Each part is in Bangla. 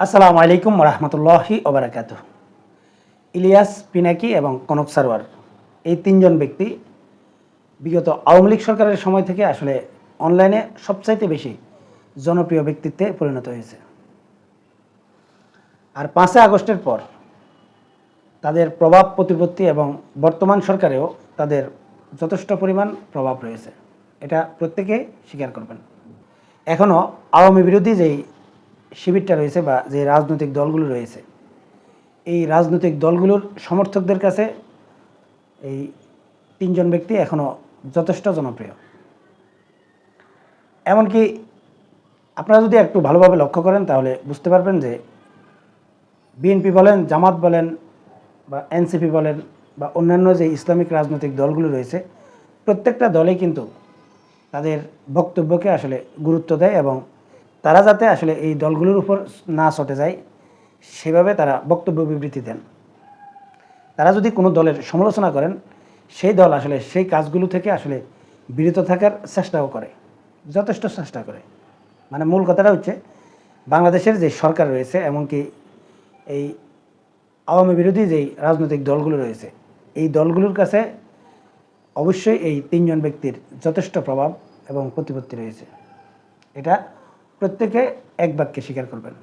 আসসালামু আলাইকুম রহমতুল্লাহি ওবরাকাত ইলিয়াস পিনাকি এবং কনক সারওয়ার এই তিনজন ব্যক্তি বিগত আওয়ামী লীগ সরকারের সময় থেকে আসলে অনলাইনে সবচাইতে বেশি জনপ্রিয় ব্যক্তিত্বে পরিণত হয়েছে। আর পাঁচই আগস্টের পর তাদের প্রভাব প্রতিপত্তি এবং বর্তমান সরকারেও তাদের যথেষ্ট পরিমাণ প্রভাব রয়েছে। এটা প্রত্যেকে স্বীকার করবেন। এখনও আওয়ামী বিরোধী যেই শিবিরটা রয়েছে বা যে রাজনৈতিক দলগুলো রয়েছে, এই রাজনৈতিক দলগুলোর সমর্থকদের কাছে এই তিনজন ব্যক্তি এখনও যথেষ্ট জনপ্রিয়। এমনকি আপনারা যদি একটু ভালোভাবে লক্ষ্য করেন, তাহলে বুঝতে পারবেন যে বিএনপি বলেন, জামাত বলেন বা এনসিপি বলেন বা অন্যান্য যে ইসলামিক রাজনৈতিক দলগুলো রয়েছে, প্রত্যেকটা দলে কিন্তু তাদের বক্তব্যকে আসলে গুরুত্ব দেয় এবং তারা যাতে আসলে এই দলগুলোর উপর না চটে যায়, সেভাবে তারা বক্তব্য বিবৃতি দেন। তারা যদি কোনো দলের সমালোচনা করেন, সেই দল আসলে সেই কাজগুলো থেকে আসলে বিরত থাকার চেষ্টাও করে, যথেষ্ট চেষ্টা করে। মানে মূল কথাটা হচ্ছে, বাংলাদেশের যে সরকার রয়েছে, এমনকি এই আওয়ামী বিরোধী যেই রাজনৈতিক দলগুলো রয়েছে, এই দলগুলোর কাছে অবশ্যই এই তিনজন ব্যক্তির যথেষ্ট প্রভাব এবং প্রতিপত্তি রয়েছে। এটা প্রত্যেকে এক বাক্যে স্বীকার করবেন।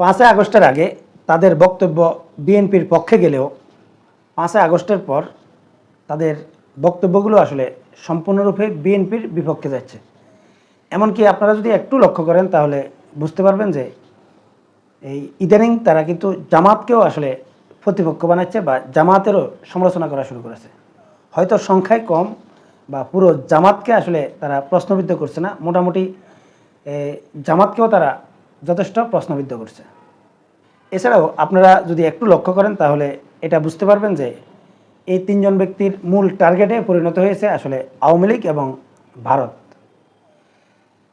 পাঁচই আগস্টের আগে তাদের বক্তব্য বিএনপির পক্ষে গেলেও পাঁচই আগস্টের পর তাদের বক্তব্যগুলো আসলে সম্পূর্ণরূপে বিএনপির বিপক্ষে যাচ্ছে। এমনকি আপনারা যদি একটু লক্ষ্য করেন, তাহলে বুঝতে পারবেন যে এই ইদানিং তারা কিন্তু জামাতকেও আসলে প্রতিপক্ষ বানাচ্ছে বা জামাতেরও সমালোচনা করা শুরু করেছে। হয়তো সংখ্যায় কম বা পুরো জামাতকে আসলে তারা প্রশ্নবিদ্ধ করছে না। মোটামুটি জামাতকেও তারা যথেষ্ট প্রশ্নবিদ্ধ করছে। এছাড়াও আপনারা যদি একটু লক্ষ্য করেন, তাহলে এটা বুঝতে পারবেন যে এই তিনজন ব্যক্তির মূল টার্গেটে পরিণত হয়েছে আসলে আওয়ামী লীগ এবং ভারত।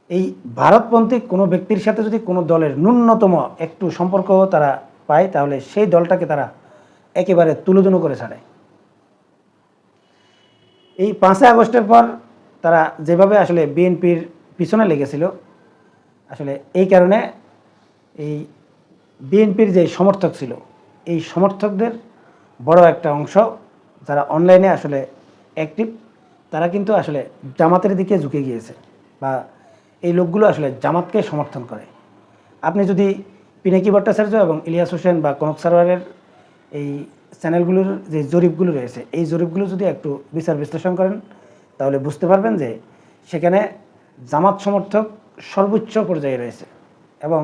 এই ভারতপন্থী কোনো ব্যক্তির সাথে যদি কোনো দলের ন্যূনতম একটু সম্পর্ক তারা পায়, তাহলে সেই দলটাকে তারা একেবারে তুলোধুনো করে ছাড়ে। এই পাঁচই আগস্টের পর তারা যেভাবে আসলে বিএনপির পিছনে লেগেছিল আসলে এই কারণে এই বিএনপির যে সমর্থক ছিল, এই সমর্থকদের বড় একটা অংশ যারা অনলাইনে আসলে অ্যাক্টিভ তারা কিন্তু আসলে জামাতের দিকে ঝুঁকে গিয়েছে বা এই লোকগুলো আসলে জামাতকে সমর্থন করে। আপনি যদি পিনাকি ভট্টাচার্য এবং ইলিয়াস হোসেন বা কনক সারোয়ারের এই চ্যানেলগুলোর যে জরিপগুলো রয়েছে, এই জরিপগুলো যদি একটু বিচার বিশ্লেষণ করেন, তাহলে বুঝতে পারবেন যে সেখানে জামাত সমর্থক সর্বোচ্চ পর্যায়ে রয়েছে এবং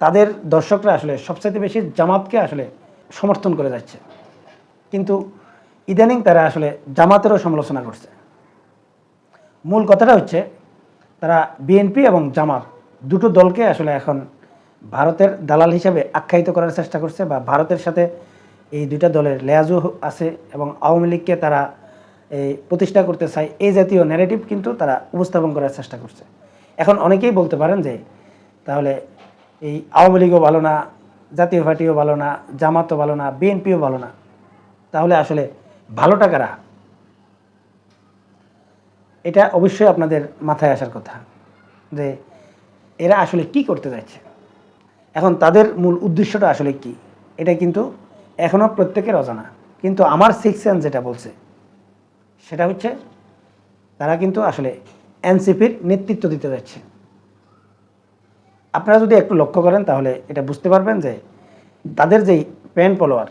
তাদের দর্শকরা আসলে সবচাইতে বেশি জামাতকে আসলে সমর্থন করে যাচ্ছে। কিন্তু ইদানিং তারা আসলে জামাতেরও সমালোচনা করছে। মূল কথাটা হচ্ছে, তারা বিএনপি এবং জামাত দুটো দলকে আসলে এখন ভারতের দালাল হিসাবে আখ্যায়িত করার চেষ্টা করছে বা ভারতের সাথে এই দুইটা দলের লেয়াজু আছে এবং আওয়ামী লীগকে তারা এই প্রতিষ্ঠা করতে চায়, এই জাতীয় ন্যারেটিভ কিন্তু তারা উপস্থাপন করার চেষ্টা করছে। এখন অনেকেই বলতে পারেন যে, তাহলে এই আওয়ামী লীগও ভালো না, জাতীয় পার্টিও ভালো না, জামাতও ভালো না, বিএনপিও ভালো না, তাহলে আসলে ভালো টাকারা এটা অবশ্যই আপনাদের মাথায় আসার কথা যে, এরা আসলে কি করতে যাচ্ছে এখন তাদের মূল উদ্দেশ্যটা আসলে কি? এটা কিন্তু এখনও প্রত্যেকের অজানা। কিন্তু আমার সিক্স সেন্স যেটা বলছে, সেটা হচ্ছে তারা কিন্তু আসলে এনসিপির নেতৃত্ব দিতে যাচ্ছে। আপনারা যদি একটু লক্ষ্য করেন, তাহলে এটা বুঝতে পারবেন যে তাদের যেই প্যান ফলোয়ার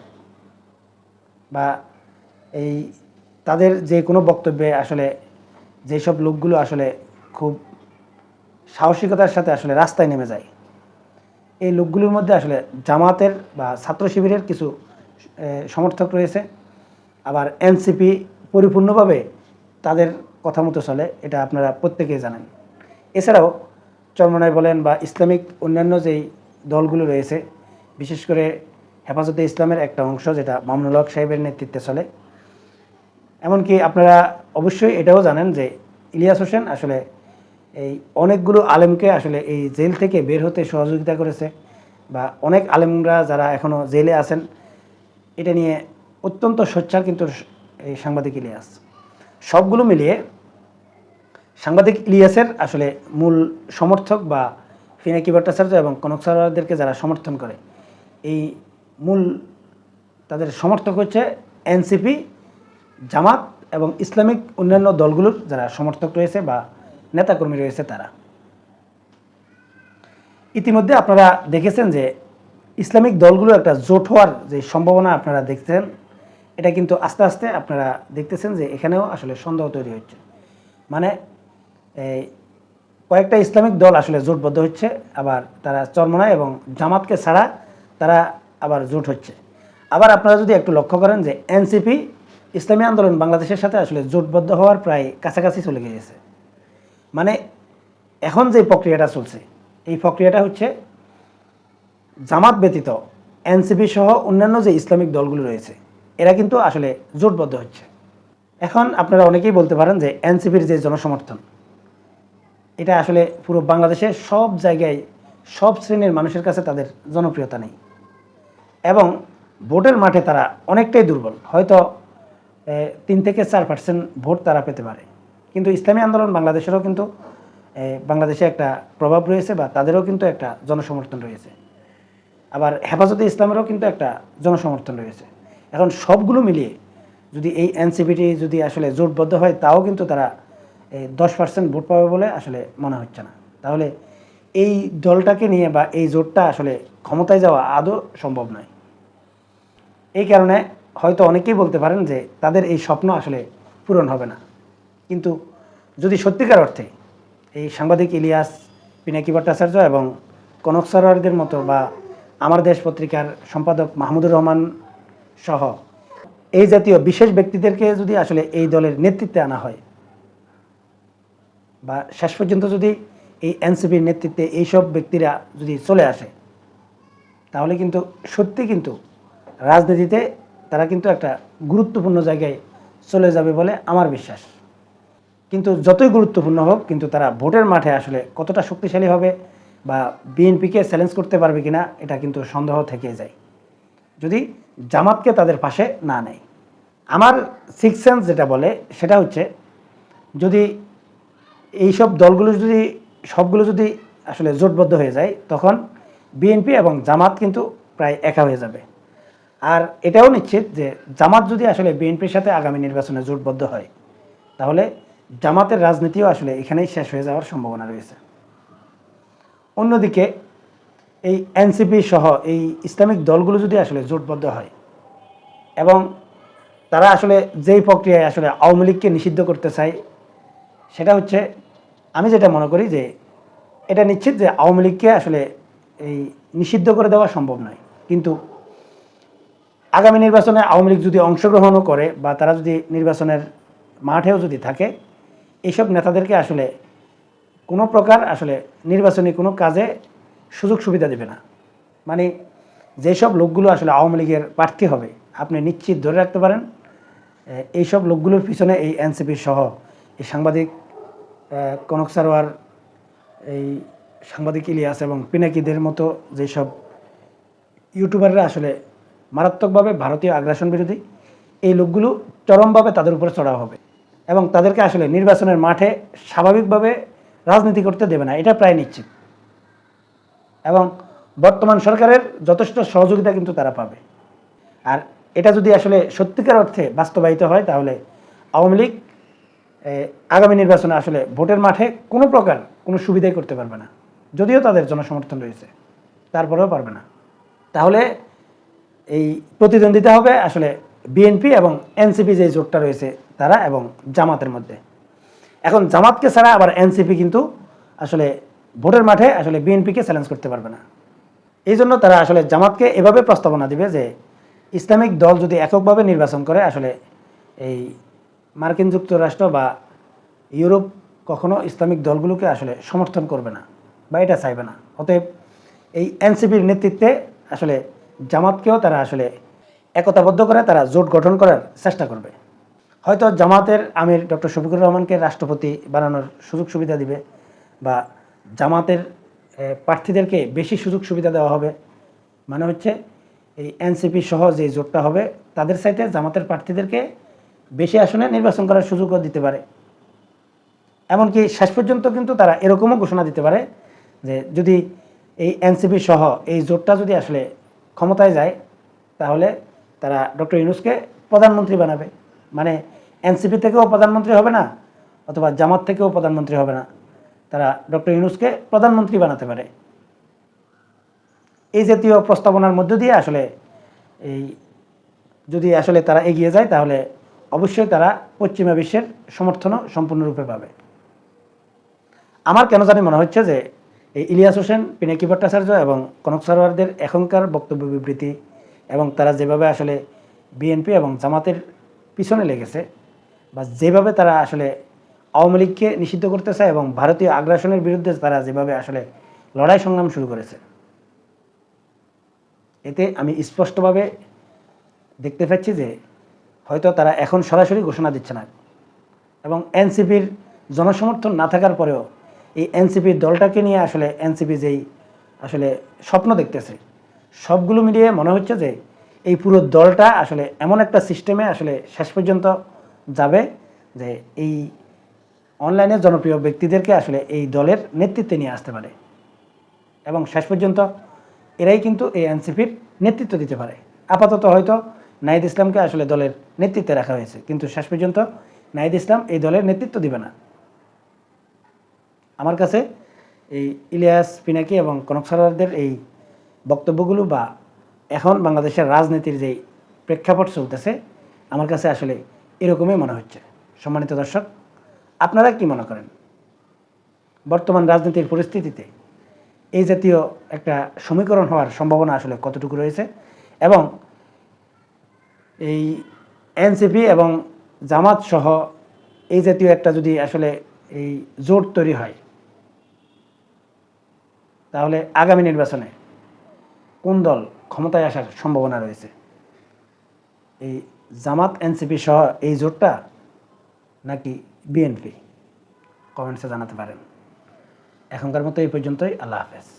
বা এই তাদের যে কোনো বক্তব্যে আসলে যেসব লোকগুলো আসলে খুব সাহসিকতার সাথে আসলে রাস্তায় নেমে যায়, এই লোকগুলোর মধ্যে আসলে জামাতের বা ছাত্র শিবিরের কিছু সমর্থক রয়েছে। আবার এনসিপি পরিপূর্ণভাবে তাদের কথা মতো চলে, এটা আপনারা প্রত্যেকেই জানেন। এছাড়াও চরমনায় বলেন বা ইসলামিক অন্যান্য যেই দলগুলো রয়েছে, বিশেষ করে হেফাজতে ইসলামের একটা অংশ যেটা মামনুল হক সাহেবের নেতৃত্বে চলে। এমনকি আপনারা অবশ্যই এটাও জানেন যে ইলিয়াস হোসেন আসলে এই অনেকগুলো আলেমকে আসলে এই জেল থেকে বের হতে সহযোগিতা করেছে বা অনেক আলেমরা যারা এখনও জেলে আছেন, এটা নিয়ে অত্যন্ত সোচ্চার কিন্তু এই সাংবাদিক ইলিয়াস। সবগুলো মিলিয়ে সাংবাদিক ইলিয়াসের আসলে মূল সমর্থক বা ফিনাকি ভট্টাচার্য এবং কনক সরোয়ারদেরকে যারা সমর্থন করে, এই মূল তাদের সমর্থক হচ্ছে এনসিপি, জামাত এবং ইসলামিক অন্যান্য দলগুলোর যারা সমর্থক রয়েছে বা নেতাকর্মী রয়েছে তারা। ইতিমধ্যে আপনারা দেখেছেন যে ইসলামিক দলগুলো একটা জোট হওয়ার যে সম্ভাবনা আপনারা দেখছেন এটা কিন্তু আস্তে আস্তে আপনারা দেখতেছেন যে এখানেও আসলে সন্দেহ তৈরি হচ্ছে। মানে এই কয়েকটা ইসলামিক দল আসলে জোটবদ্ধ হচ্ছে, আবার তারা চরমনায় এবং জামাতকে ছাড়া তারা আবার জোট হচ্ছে। আবার আপনারা যদি একটু লক্ষ্য করেন যে এনসিপি, ইসলামী আন্দোলন বাংলাদেশের সাথে আসলে জোটবদ্ধ হওয়ার প্রায় কাছাকাছি চলে গিয়েছে। মানে এখন যে প্রক্রিয়াটা চলছে, এই প্রক্রিয়াটা হচ্ছে জামাত ব্যতীত এনসিপি সহ অন্যান্য যে ইসলামিক দলগুলো রয়েছে এরা কিন্তু আসলে জোটবদ্ধ হচ্ছে। এখন আপনারা অনেকেই বলতে পারেন যে এনসিপির যে জনসমর্থন, এটা আসলে পুরো বাংলাদেশের সব জায়গায় সব শ্রেণির মানুষের কাছে তাদের জনপ্রিয়তা নেই। এবং ভোটের মাঠে তারা অনেকটাই দুর্বল। হয়তো তিন থেকে চার পার্সেন্ট ভোট তারা পেতে পারে। কিন্তু ইসলামী আন্দোলন বাংলাদেশেরও কিন্তু বাংলাদেশে একটা প্রভাব রয়েছে বা তাদেরও কিন্তু একটা জনসমর্থন রয়েছে। আবার হেফাজতে ইসলামেরও কিন্তু একটা জনসমর্থন রয়েছে। এখন সবগুলো মিলিয়ে যদি এই এনসিপিটি যদি আসলে জোটবদ্ধ হয়, তাও কিন্তু তারা এই দশ পার্সেন্ট ভোট পাবে বলে আসলে মনে হচ্ছে না। তাহলে এই দলটাকে নিয়ে বা এই জোটটা আসলে ক্ষমতায় যাওয়া আদৌ সম্ভব নয়। এই কারণে হয়তো অনেকেই বলতে পারেন যে তাদের এই স্বপ্ন আসলে পূরণ হবে না। কিন্তু যদি সত্যিকার অর্থে এই সাংবাদিক ইলিয়াস পিনাকি ভট্টাচার্য এবং কনক সরোয়ারদের মতো বা আমার দেশ পত্রিকার সম্পাদক মাহমুদুর রহমান সহ। এই জাতীয় বিশেষ ব্যক্তিদেরকে যদি আসলে এই দলের নেতৃত্বে আনা হয়, বা শেষ পর্যন্ত যদি এই এনসিপির নেতৃত্বে এইসব ব্যক্তিরা যদি চলে আসে, তাহলে কিন্তু সত্যি কিন্তু রাজনীতিতে তারা কিন্তু একটা গুরুত্বপূর্ণ জায়গায় চলে যাবে বলে আমার বিশ্বাস। কিন্তু যতই গুরুত্বপূর্ণ হোক, কিন্তু তারা ভোটের মাঠে আসলে কতটা শক্তিশালী হবে বা বিএনপিকে চ্যালেঞ্জ করতে পারবে কিনা, এটা কিন্তু সন্দেহ থেকে যায়। যদি জামাতকে তাদের পাশে না নেয়। আমার সিক্স সেন্স যেটা বলে, সেটা হচ্ছে যদি এইসব দলগুলো যদি, সবগুলো যদি আসলে জোটবদ্ধ হয়ে যায়, তখন বিএনপি এবং জামাত কিন্তু প্রায় একা হয়ে যাবে। আর এটাও নিশ্চিত যে জামাত যদি আসলে বিএনপির সাথে আগামী নির্বাচনে জোটবদ্ধ হয়, তাহলে জামাতের রাজনীতিও আসলে এখানেই শেষ হয়ে যাওয়ার সম্ভাবনা রয়েছে। অন্যদিকে এই এনসিপি সহ এই ইসলামিক দলগুলো যদি আসলে জোটবদ্ধ হয় এবং তারা আসলে যেই প্রক্রিয়ায় আসলে আওয়ামী লীগকে নিষিদ্ধ করতে চায়, সেটা হচ্ছে আমি যেটা মনে করি যে এটা নিশ্চিত যে আওয়ামী লীগকে আসলে এই নিষিদ্ধ করে দেওয়া সম্ভব নয়। কিন্তু আগামী নির্বাচনে আওয়ামী লীগ যদি অংশগ্রহণও করে বা তারা যদি নির্বাচনের মাঠেও যদি থাকে এইসব নেতাদেরকে আসলে কোনো প্রকার আসলে নির্বাচনী কোনো কাজে সুযোগ সুবিধা দেবে না। মানে যেসব লোকগুলো আসলে আওয়ামী লীগের প্রার্থী হবে, আপনি নিশ্চিত ধরে রাখতে পারেন এইসব লোকগুলোর পিছনে এই এনসিপি সহ এই সাংবাদিক কনক সারোয়ার, এই সাংবাদিক ইলিয়াস এবং পিনাকিদের মতো যেসব ইউটিউবাররা আসলে মারাত্মকভাবে ভারতীয় আগ্রাসন বিরোধী, এই লোকগুলো চরমভাবে তাদের উপরে চড়া হবে এবং তাদেরকে আসলে নির্বাচনের মাঠে স্বাভাবিকভাবে রাজনীতি করতে দেবে না। এটা প্রায় নিশ্চিত। এবং বর্তমান সরকারের যথেষ্ট সহযোগিতা কিন্তু তারা পাবে। আর এটা যদি আসলে সত্যিকার অর্থে বাস্তবায়িত হয়, তাহলে আওয়ামী লীগ আগামী নির্বাচনে আসলে ভোটের মাঠে কোনো প্রকার কোনো সুবিধাই করতে পারবে না। যদিও তাদের জনসমর্থন রয়েছে, তারপরেও পারবে না। তাহলে এই প্রতিদ্বন্দ্বিতা হবে আসলে বিএনপি এবং এনসিপি যে জোটটা রয়েছে তারা এবং জামাতের মধ্যে। এখন জামাতকে ছাড়া আবার এনসিপি কিন্তু আসলে ভোটের মাঠে আসলে বিএনপিকে চ্যালেঞ্জ করতে পারবে না। এই জন্য তারা আসলে জামাতকে এভাবে প্রস্তাবনা দিবে যে, ইসলামিক দল যদি এককভাবে নির্বাচন করে, আসলে এই মার্কিন যুক্তরাষ্ট্র বা ইউরোপ কখনো ইসলামিক দলগুলোকে আসলে সমর্থন করবে না বা এটা চাইবে না। অতএব এই এনসিপির নেতৃত্বে আসলে জামাতকেও তারা আসলে একতাবদ্ধ করে, তারা জোট গঠন করার চেষ্টা করবে। হয়তো জামাতের আমির ডক্টর শফিকুর রহমানকে রাষ্ট্রপতি বানানোর সুযোগ সুবিধা দিবে বা জামাতের প্রার্থীদেরকে বেশি সুযোগ সুবিধা দেওয়া হবে। মানে হচ্ছে এই এনসিপি সহ যে জোটটা হবে, তাদের সাথে জামাতের প্রার্থীদেরকে বেশি আসনে নির্বাচন করার সুযোগও দিতে পারে। এমনকি শেষ পর্যন্ত কিন্তু তারা এরকমও ঘোষণা দিতে পারে যে যদি এই এনসিপি সহ এই জোটটা যদি আসলে ক্ষমতায় যায়, তাহলে তারা ডক্টর ইউনুসকে প্রধানমন্ত্রী বানাবে। মানে এনসিপি থেকেও প্রধানমন্ত্রী হবে না, অথবা জামাত থেকেও প্রধানমন্ত্রী হবে না। তারা ডক্টর ইউনুসকে প্রধানমন্ত্রী বানাতে পারে। এই জাতীয় প্রস্তাবনার মধ্য দিয়ে আসলে এই যদি আসলে তারা এগিয়ে যায়, তাহলে অবশ্যই তারা পশ্চিমা বিশ্বের সমর্থনও সম্পূর্ণরূপে পাবে। আমার কেন জানি মনে হচ্ছে যে এই ইলিয়াস হোসেন, পিনাকি ভট্টাচার্য এবং কনক সরোয়ারদের এখনকার বক্তব্য বিবৃতি এবং তারা যেভাবে আসলে বিএনপি এবং জামাতের পিছনে লেগেছে বা যেভাবে তারা আসলে আওয়ামী লীগকে নিষিদ্ধ করতে চায় এবং ভারতীয় আগ্রাসনের বিরুদ্ধে তারা যেভাবে আসলে লড়াই সংগ্রাম শুরু করেছে। এতে আমি স্পষ্টভাবে দেখতে পাচ্ছি যে হয়তো তারা এখন সরাসরি ঘোষণা দিচ্ছে না এবং এনসিপির জনসমর্থন না থাকার পরেও এই এনসিপির দলটাকে নিয়ে আসলে এনসিপি যেই আসলে স্বপ্ন দেখতেছে, সবগুলো মিলিয়ে মনে হচ্ছে যে এই পুরো দলটা আসলে এমন একটা সিস্টেমে আসলে শেষ পর্যন্ত যাবে যে এই অনলাইনে জনপ্রিয় ব্যক্তিদেরকে আসলে এই দলের নেতৃত্বে নিয়ে আসতে পারে। এবং শেষ পর্যন্ত এরাই কিন্তু এই এনসিপির নেতৃত্ব দিতে পারে। আপাতত হয়তো নাহিদ ইসলামকে আসলে দলের নেতৃত্বে রাখা হয়েছে, কিন্তু শেষ পর্যন্ত নাহিদ ইসলাম এই দলের নেতৃত্ব দিবে না। আমার কাছে এই ইলিয়াস পিনাকি এবং কনক সরোয়ারদের এই বক্তব্যগুলো বা এখন বাংলাদেশের রাজনীতির যেই প্রেক্ষাপট চলতেছে, আমার কাছে আসলে এরকমই মনে হচ্ছে। সম্মানিত দর্শক আপনারা কি মনে করেন? বর্তমান রাজনীতির পরিস্থিতিতে এই জাতীয় একটা সমীকরণ হওয়ার সম্ভাবনা আসলে কতটুকু রয়েছে? এবং এই এনসিপি এবং জামাত সহ এই জাতীয় একটা যদি আসলে এই জোট তৈরি হয়, তাহলে আগামী নির্বাচনে কোন দল ক্ষমতায় আসার সম্ভাবনা রয়েছে? এই জামাত, এনসিপি সহ এই জোটটা নাকি বিএনপি। কমেন্টসে জানাতে পারেন। এখনকার মতো এই পর্যন্তই। আল্লাহ হাফেজ।